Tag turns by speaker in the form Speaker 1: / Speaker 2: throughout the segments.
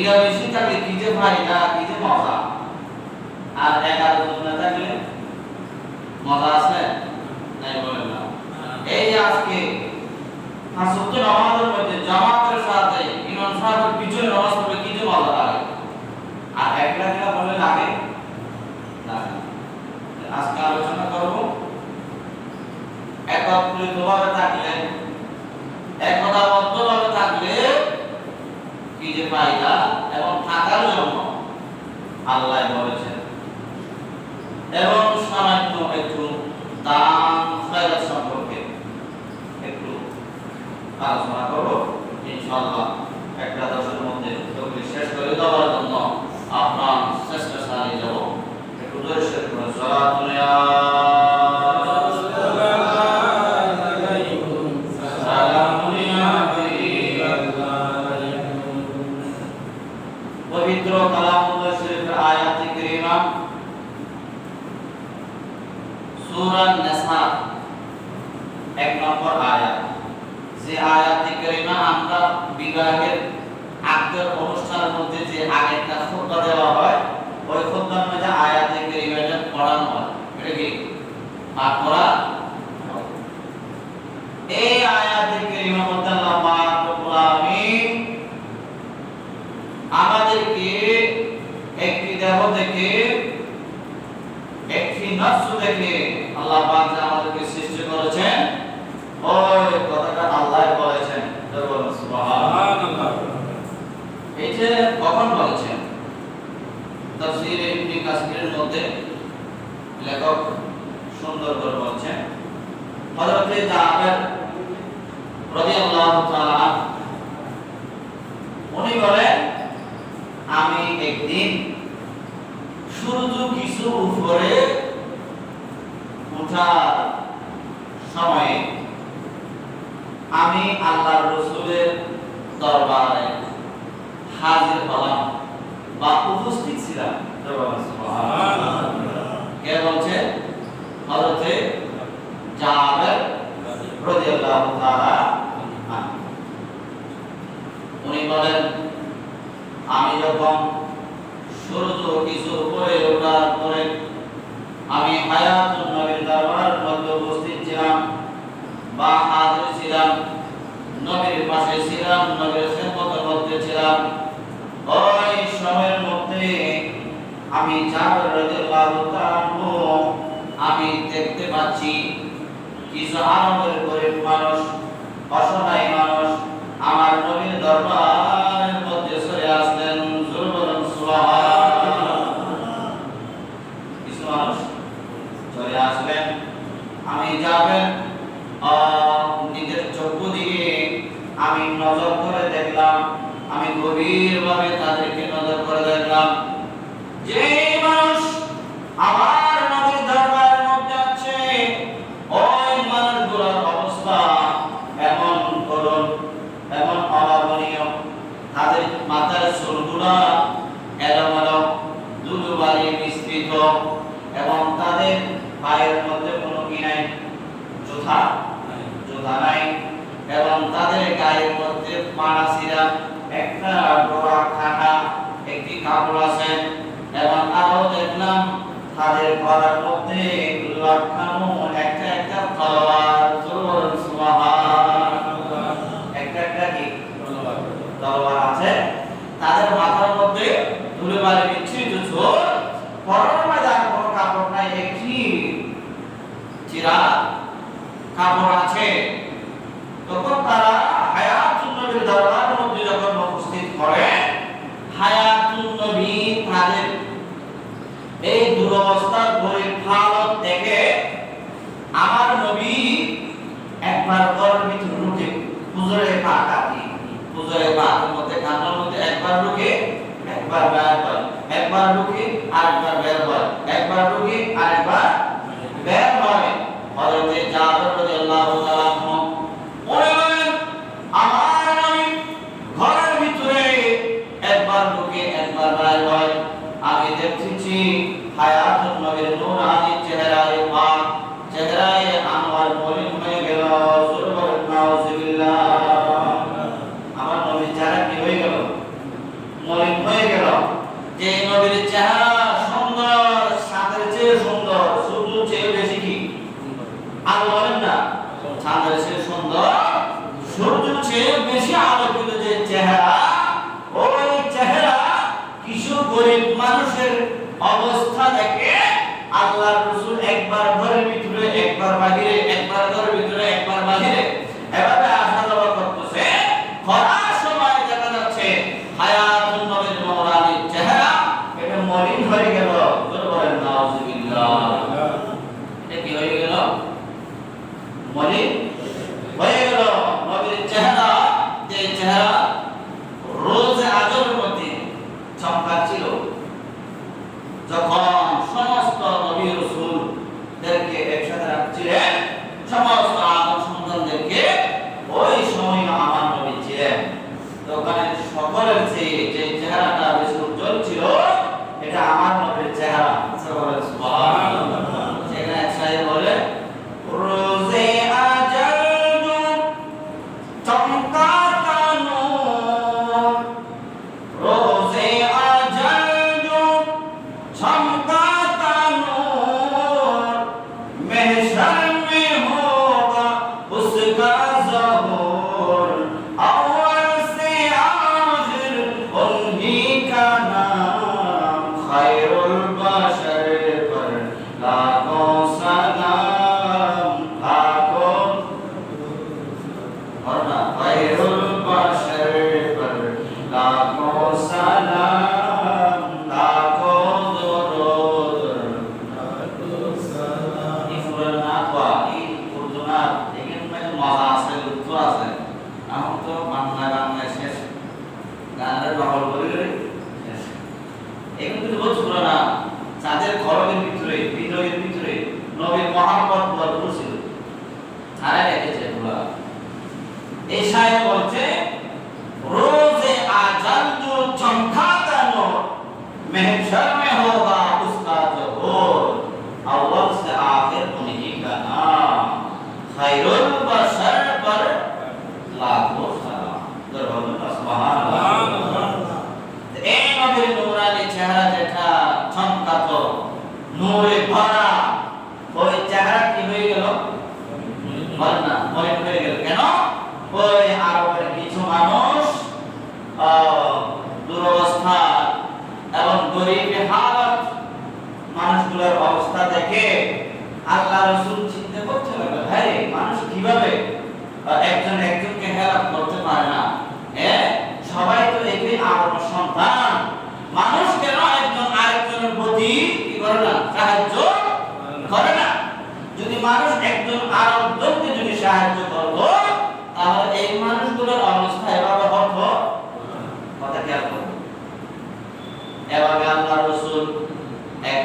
Speaker 1: মিলামিশি থাকলে কি যে ফায়দা কি যে মজা? আর এগারো জন না থাকলে মজা আছে? নাই বলেন না। এই আজকে হাসুত্ত নামাজের মধ্যে জামাতের সাথে ইমাম সাহেবের পিছনে নামাজ পড়লে কি যে মজা লাগে? আর একলা একলা বলে লাগে? লাগে। আজকে আলোচনা করব। একত্রিতভাবে থাকলে, একতাবদ্ধভাবে থাকলে কি যে ফায়দা এবং থাকার জন্য আল্লাহ বলেছেন। এবং সামান্য একটু দান সম্পর্কে একটু আলোচনা একটা দশের মধ্যে শেষ করে দেওয়ার জন্য আপনার একটু ধরে শেষ করে সালাতুল সালামুল পবিত্র কালামুল্লাহ শরীফের আয়াত কারীমা সূরা নিসা এক আয়াত। যে কারীমা আমরা বিবাহের অনুষ্ঠানের মধ্যে যে দেওয়া হয়, ওই মধ্যে কারীমাটা পড়ানো হয়। এটা কি? পাঠ করা এই কারীমার মধ্যে আল্লাহ আমাদেরকে একটি দেহ থেকে একটি নফস থেকে আল্লাহ পাক আমাদেরকে সৃষ্টি করেছেন ওই কথাটা আল্লাহ বলেছেন। সুবহানাল্লাহ। এই যে কখন বলেছেন? তাফসীর ইবনে কাসিরের মধ্যে লেখক সুন্দর করে বলছেন হযরতে জাবের রাদিয়াল্লাহু তাআলা উনি বলেন আমি একদিন সূর্য কিছু উপরে ওঠার সময়ে আমি আল্লাহর রসুলের দরবারে হাজির হলাম বা উপস্থিত ছিলাম। কে বলছে? হযরতে জাবের রাদিয়াল্লাহু তাআলা উনি বলেন, আমি যখন সূর্য কিছু উপরে ওঠার পরে আমি হায়াতুন নবীর দরবার মধ্যে উপস্থিত ছিলাম বা হাজির ছিলাম নবীর পাশে ছিলাম নবীর খেদমতের মধ্যে ছিলাম ওই সময়ের মধ্যে আমি আমি দেখতে পাচ্ছি কিছু আনন্দের গরিব মানুষ, অসহায় মানুষ আমার নবীর দরবারের মধ্যে সরে আসলেন মানুষ চলে আসলেন, আমি যাবেন নিজের চক্ষু দিয়ে আমি নজর করে দেখলাম। আমি গভীরভাবে তাদেরকে নজর করে দেখলাম। যে মানুষ আমার নবীর দরবারের মধ্যে আছে, ওই মানুষগুলোর অবস্থা এমন করুন, এমন অভাবনীয়। তাদের মাথার চুলগুলা এলোমেলো দুদুবালি মিশ্রিত এবং তাদের পায়ের মধ্যে কোনো কি নাই? জুতা? জুতা নাই। এবং তাদের গায়ের মধ্যে ছিঁড়া একটা ডোরা খাটা, একটি কাপড় আছে, এবং আরও দেখলাম তাদের গলার মধ্যে লটকানো একটা একটা তলোয়ার কি? আছে। তাদের মাথার মধ্যে কোনো কাপড় নাই, একটি চিরা কাপড় আছে তখন তারা হায়াতুন নবীর দরবারের মধ্যে যখন উপস্থিত করে হায়াতুন নবী তাদের এই দুরবস্থার গরিব হালত দেখে আমার নবী একবার ঘরের ভিতরে ঢুকে হুজুরের পা কাটি হুজুরের পা মধ্যে কান্নার মধ্যে একবার ঢুকে একবার বের হয়। একবার ঢুকে আরেকবার বের হয়। একবার ঢুকে আরেকবার বের হয়। হযরতে জাবের রাদিয়াল্লাহু তাআলা বলেন আমার নবী ঘরের ভিতরে একবার ঢুকে একবার বের হয়। আমি দেখতেছি হায়াতুন নবীর নূরানি চেহারায় পাক, চেহারায় আনোয়ার মলিন হয়ে গেল। সুবহান নাউজুবিল্লাহ। আমার নবীর চেহারা কি হয়ে গেল? মলিন আমি J not in the వయగల এখন তো বাংলায় বাংলায় গানের বাহল বলে এখন কিন্তু বলছিল না চাঁদের গরমের ভিতরে, বিনয়ের ভিতরে নবীর মহাম্মদ ভরপুর ছিল তারা রেখেছে এগুলা। এই বলছে, রোজে আজান তো চমকা দানো মেহসার মে হোগা উসকা জহর আউয়াল সে আখির উনহি কা নাম Noi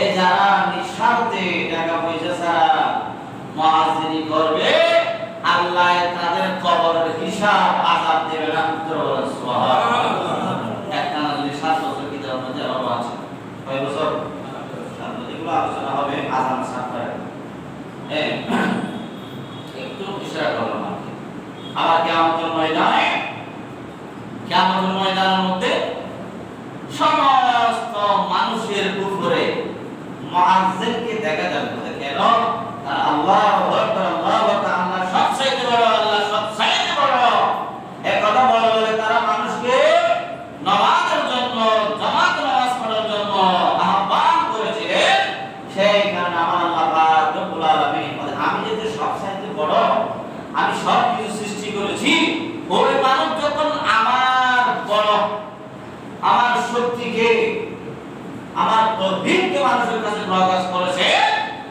Speaker 1: এ যারা নিঃস্বার্থে টাকা পয়সা ছাড়া মহাজিনী করবে, আল্লাহ তাদের কবরের হিসাব আজাদ দেবে না পুত্র সুবহানাল্লাহ। যদি সব চাইতে বড়। আমি সব কিছু সৃষ্টি করেছি। ওই মানুষ যখন আমার বড় আমার শক্তিকে আমার তদ্বিরকে মানুষের কাছে প্রকাশ করেছে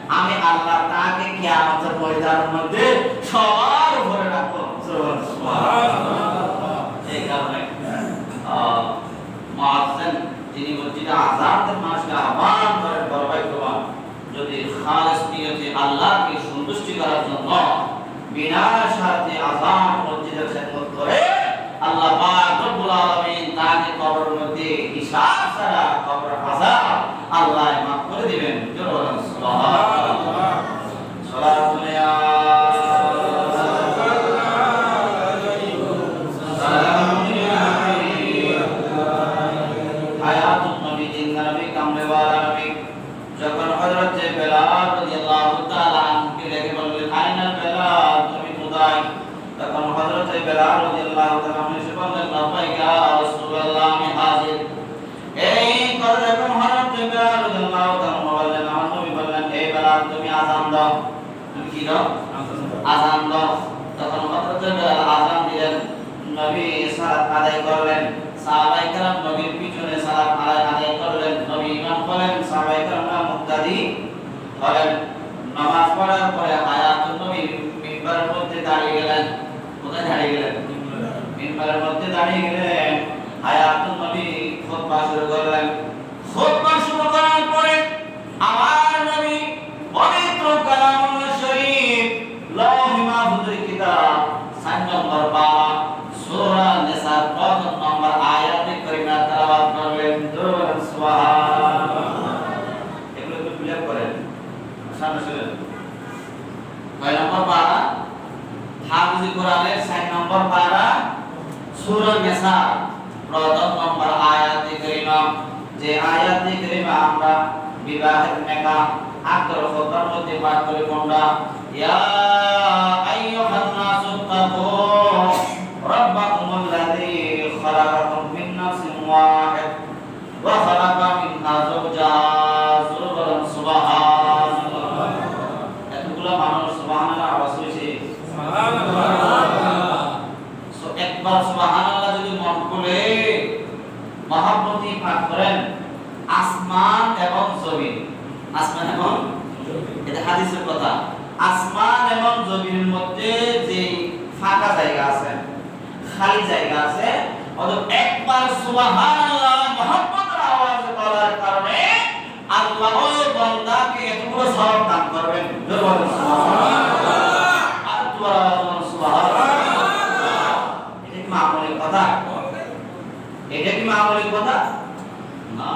Speaker 1: আমি আল্লাহ তাকে কিয়ামতের ময়দানের মধ্যে সবার উপরে রাখব। এই কারণে আহ, মুয়াজ্জিন যিনি মসজিদে মানুষকে আহ্বান করেন বরবাইকবান যদি খালেস নিয়তে আল্লাহকে সন্তুষ্টি করার জন্য বিনা স্বার্থে আযান মসজিদের খেদমত করে আল্লাহ পাক রব্বুল আলামিন তাকে কবরের মধ্যে হিসাব ছাড়া কবর আল্লাহ মাফ করে দিবেন জোরে বলেন সুবহানাল্লাহ সালাতুল হায়াতুন নবী জিন্দা নবী কামলে ওয়ালা নবী যখন হযরত যে বেলাল রাদিয়াল্লাহু তাআলা আনহুকে ডেকে বললেন আইনাল বেলাল তুমি কোথায় তখন হযরত যে বেলাল রাদিয়াল্লাহু তাআলা আনহু এসে বললেন লাব্বাইকা রাসূলুল্লাহ আমি হাজির এই কথা যখন হযরত যে বেলাল রাদিয়াল্লাহু তাআলা আনহু বললেন আমার নবী বললেন এই বেলাল তুমি আযান দাও তুমি কি দাও আযান দাও তখন হযরত যে বেলাল আযান দিলেন নবী সালাত আদায় করলেন। সাহাবায়ে কেরাম নবীর পিছনে সালাত আদায় করলেন। নবী ইমাম হলেন সাহাবায়ে কেরাম মুক্তাদি হলেন। নামাজ পড়ার পরে হায়াতুন নবী মিম্বারের মধ্যে দাঁড়িয়ে গেলেন। কোথায় দাঁড়িয়ে গেলেন? মিম্বারের মধ্যে দাঁড়িয়ে গেলেন। হায়াতুন নবী খুতবা শুরু করলেন। খুতবা শুরু করার পরে আমার নবী পবিত্র কালামুল শরীফ, লৌহ মাহফুজের কিতাব, সাত নম্বর পারা সূরা নিসার প্রথম নম্বর আয়াতে কারিমা তেলাওয়াত করলেন দরুদ সুবহানাল্লাহ কয় নম্বর পারা পারা সূরা নিসার। প্রথম নম্বর আয়াতে যে আয়াতে কারিমা আমরা বিবাহের মেকা আগ্রহ মধ্যে পাঠ করে কোনটা? ইয়া একবার সুবহানাল্লাহ যদি মন করে, মহাব্বতি পাঠ করেন, আসমান এবং জমিন। আসমান এবং এটা হাদিসের কথা। আসমান এবং জমিনের মধ্যে যে ফাঁকা জায়গা আছে, খালি জায়গা আছে, অতএব একবার সুবহানাল্লাহ মুহাম্মাদের আওয়াজ বলার কারণে আল্লাহ ওই বান্দাকে এতগুলো সওয়াব দান করবেন। সুবহানাল্লাহ। আর তোরা বলেন সুবহানাল্লাহ এটা কি মামুলি কথা এটা কি মামুলি কথা? না।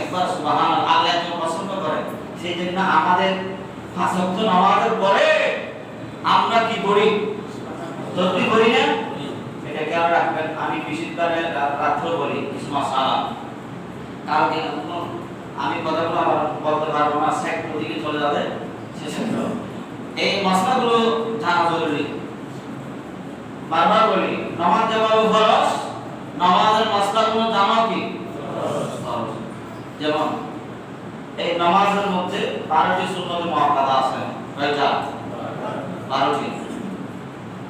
Speaker 1: একবার সুবহানাল্লাহ, আল্লাহ এত পছন্দ করে সেই জন্য আমাদের পাঁচ ওয়াক্ত নামাজের পরে আমরা কি করি? তসবিহ করি না? এটা খেয়াল রাখবেন, আমি বিশুদ্ধবারে রাত্র বলি কিছু মশালা কালকে আমি কথাগুলো আবার বলতে পারব না সেট ওদিকে চলে যাবে সেক্ষেত্রে এই মশলাগুলো জানা জরুরি। বারবার বলি, নামাজ যেমন ফরজ? নামাজের মশলাগুলো জানা কি? যেমন, এই নামাজের মধ্যে বারোটি সুন্নত মহাকাদা আছে। কয়টা? বারোটি।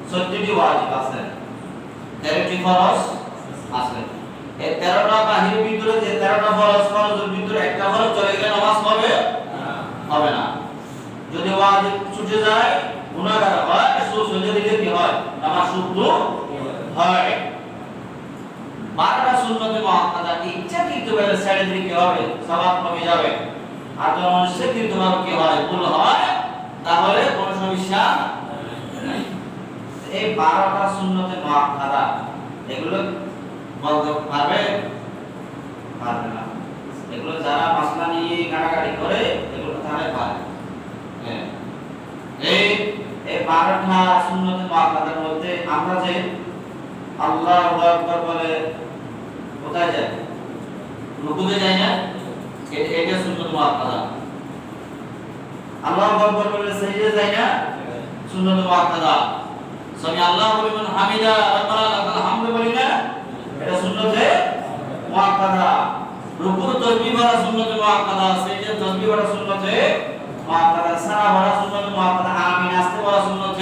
Speaker 1: চোদ্দটি ওয়াজিব আছে। তেরোটি ফরজ আছে। এই তেরোটা বাহির ভিতরে যে তেরোটা ফরজ ফরজের ভিতরে একটা ফরজ চলে গেলে নামাজ হবে? হবে না। যদি ওয়াজিব ছুটে যায়, গুনাহগার হয় হয়ে দিলে কি হয়? নামাজ শুদ্ধ হয়। বারোটা সুন্নতে মুআক্কাদা ইচ্ছাকৃত ভাবে ছেড়ে দিলে কি হবে? সওয়াব কমে যাবে। আর যখন অনিচ্ছাকৃত ভাবে কি হয় ভুল হয়, তাহলে কোনো সমস্যা এই বারোটা সুন্নতে মুআক্কাদা এগুলো বলতে পারবে? পারবে না। এগুলো যারা মাসলা নিয়ে কাটাকাটি করে, এগুলো তারাই পারে। হ্যাঁ। এই এই বারোটা সুন্নতে মুআক্কাদার মধ্যে আমরা যে আল্লাহু আকবার বলে কোথায় যায়? রুকুতে যায় না এটা সুন্নত মুআক্কাদা। আল্লাহু আকবার বলে সাজদা যায় না সুন্নত মুআক্কাদা। সমি আল্লাহু লিমান হামিদা, রাব্বানা লাকাল হামদু বলি না? এটা সুন্নতে মুআক্কাদা। রুকুর তাসবিহ বলা সুন্নতে মুআক্কাদা সাজদা তাসবিহ বলা সুন্নতে মুআক্কাদা, সারা পড়া সুন্নত মুআক্কাদা আমিন আসতে পড়া সুন্নত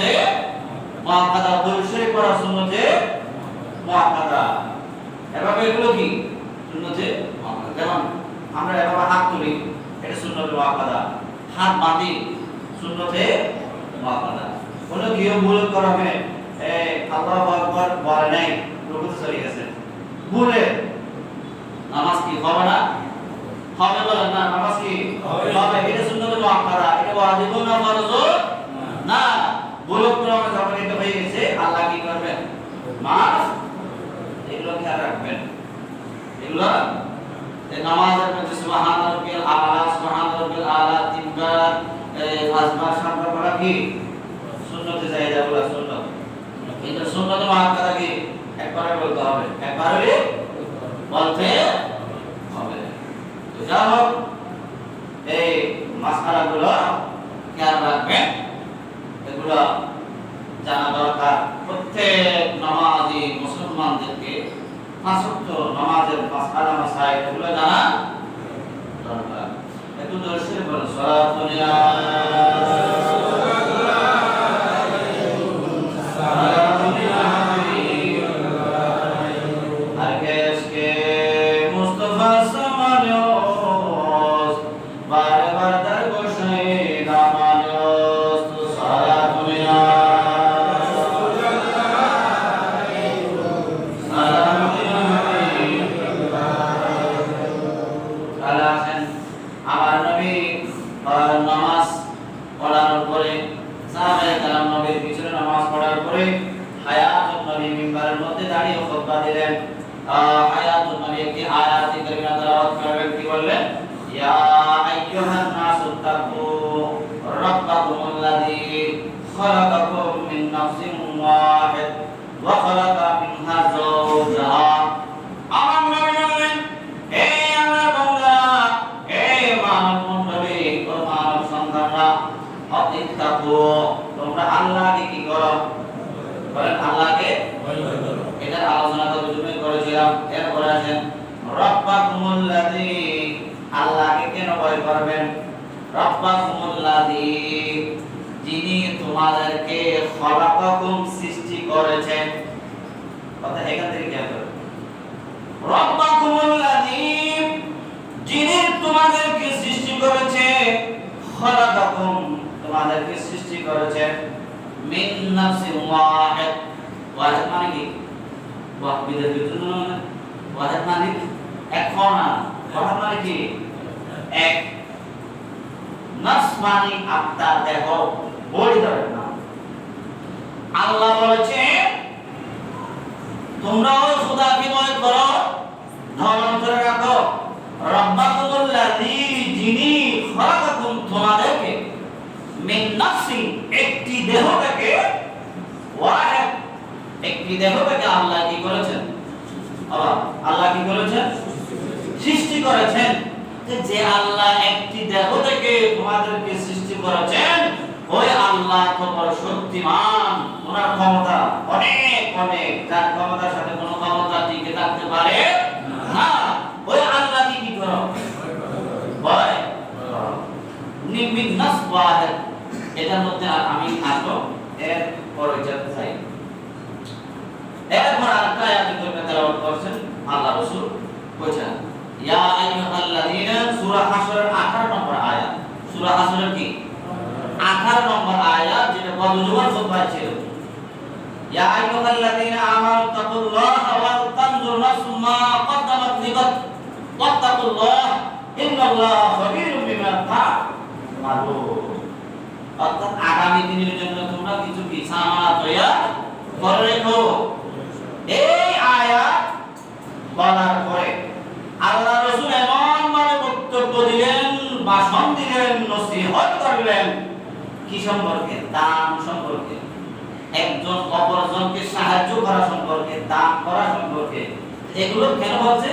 Speaker 1: মুআক্কাদা দুরুশরীফ পড়া সুন্নত মুআক্কাদা। এভাবে এগুলো কি? সুন্নতে যেমন আমরা এভাবে হাত তুলি এটা সুন্নতে মুআক্কাদা হাত বাঁধি সুন্নতে মুআক্কাদা কোনো কেউ ভুল করবে এ আল্লাহু আকবার বলে নাই রুকুতে চলে গেছে। ভুলে নামাজ কি হবে না? হবে বলেন না নামাজ কি
Speaker 2: হবে।
Speaker 1: এটা সুন্নতে মুআক্কাদা এটা ওয়াজিব না ফরজ? না। ভুল ক্রমে যখন এটা হয়ে গেছে আল্লাহ কি করবেন? মাফ খেয়াল রাখবেন। এগুলো নামাজের মধ্যে সুবহান রাব্বিল আলা সুবহান আলা তিনবার পাঁচবার সাতবার পড়া কি সুন্নতে যায় যাব সুন্নত কিন্তু সুন্নত মুআক্কাদা কি একবারে বলতে হবে একবারে বলতে হবে তো যা হোক এই মাসআলাগুলো খেয়াল রাখবেন এগুলো জানা দরকার প্রত্যেক নামাজি মুসলমানদেরকে পাঁচক্ত নামাজের মাসআলা মাসাইল এগুলো জানা দরকার একটু দর্শন বলো সালাতুন ইয়া সালাতুন ইয়া Herkes que Mustafa samanıyoruz Bare bare der koşayı damanıyoruz Tu salatun ya Salatun ya তাহলে আসেন আমার নবী আহ, নামাজ পড়ানোর পরে সাহাবায়ে কেরাম নবীর পিছনে নামাজ পড়ার পরে হায়াতুন নবী মিম্বারের মধ্যে দাঁড়িয়ে খুতবা দিলেন আহ, হায়াতুন নবী একটি আয়াত কারিমা তেলাওয়াত করবেন কি বললেন ইয়া আইয়ুহান নাসু তাকু রাব্বাকুমুল্লাযী খালাকাকুম মিন নাফসিন ওয়াহিদ খালাকা মিনহা যাওজাহা আমার নবী বললেন, হে আমার বান্দা, হে মানব মণ্ডলী ও মানব সন্তানরা অতিত্তাকু তোমরা আল্লাহকে কি করো? বলেন, আল্লাহকে এটার আলোচনা তো দুজনে করেছিলাম। এরপরে আছেন রব্বাকুমুল্লাযী আল্লাহকে কেন ভয় করবেন? রব্বাকুমুল্লাযী, যিনি তোমাদেরকে খলাকাকুম করেছেন? কথা এখান থেকে খেয়াল করো। রব্বাকুমুল্লাযী যিনি তোমাদেরকে সৃষ্টি করেছে, খলাকাকুম, তোমাদেরকে সৃষ্টি করেছেন মিন নাফসিন ওয়াহিদ। ওয়াহিদ মানে কি? ওয়াহিদের মানে ওয়াহিদ মানে এক কণা। ওয়াহিদ মানে কি? এক। নফস মানে আত্মা দেহ। বডি ধরে না। আল্লাহ বলেছে তোমরা ওই খোদাকে ভয় করো করে রাখো। রব্বাকুমুল্লাযী যিনি খলাকাকুম তোমাদেরকে মিন একটি দেহ থেকে ওয়াহিদ, একটি দেহ থেকে আল্লাহ কি করেছেন? আল্লাহ কি করেছেন? সৃষ্টি করেছেন। যে আল্লাহ একটি দেহ থেকে তোমাদেরকে সৃষ্টি করেছেন ওই আল্লাহ তোমার শক্তিমান। ওনার ক্ষমতা অনেক অনেক। যার ক্ষমতার সাথে কোনো ক্ষমতা টিকে থাকতে পারে না। ওই আল্লাহ কি করো? এটার মধ্যে আমি আসব এর পরে যেতে চাই এরপর আরেকটা আয়াত করবে? তেলাওয়াত করছেন আল্লাহ রাসূল। বলেছেন, ইয়া আইয়ুহাল্লাযীনা, সূরা হাসরের 18 নম্বর আয়াত। সূরা হাসরের কি? 18 নম্বর আয়াত যেটা গত জুমার খুতবায় ছিল। ইয়া আইয়ুহাল্লাযীনা আমানু তাকুল্লাহা ওয়াল তানজুর নাফসুম মা কদ্দামাত লিগাদ ওয়াত্তাকুল্লাহ ইন্নাল্লাহা খাবীরুম বিমা তা'মালুন অর্থাৎ আগামী দিনের জন্য তোমরা কিছু বিছানা তৈরি করে রেখো। এই আয়াত বলার পরে আল্লাহ রসুল এমন ভাবে বক্তব্য দিলেন, ভাষণ দিলেন, নসিহত করলেন। কি সম্পর্কে? দান সম্পর্কে। একজন অপরজনকে সাহায্য করা সম্পর্কে দান করা সম্পর্কে। এগুলো কেন বলছে?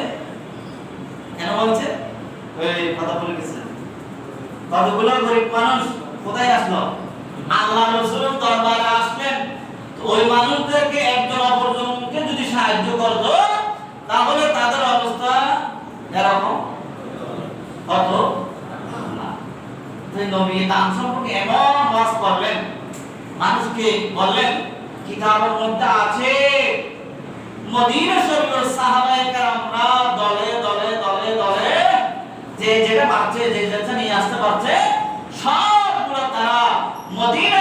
Speaker 1: কেন বলছে? ওই কথা বলে গেছে। কতগুলো গরিব মানুষ কোথায় আসলো? আল্লাহ রসুলের দরবারে আসলেন। ওই মানুষদেরকে একজন অপরজনকে যদি সাহায্য করতো, তাহলে তাদের অবস্থা এরকম হতো। তো নবী দান সম্পর্কে এমন ওয়াজ করলেন, মানুষকে বললেন, কিতাবের মধ্যে আছে, মদিনা শরীফের সাহাবায়ে কেরামরা দলে দলে দলে দলে যে যেটা পারছে, যে যেটা নিয়ে আসতে পারছে, সবগুলো তারা মদিনায়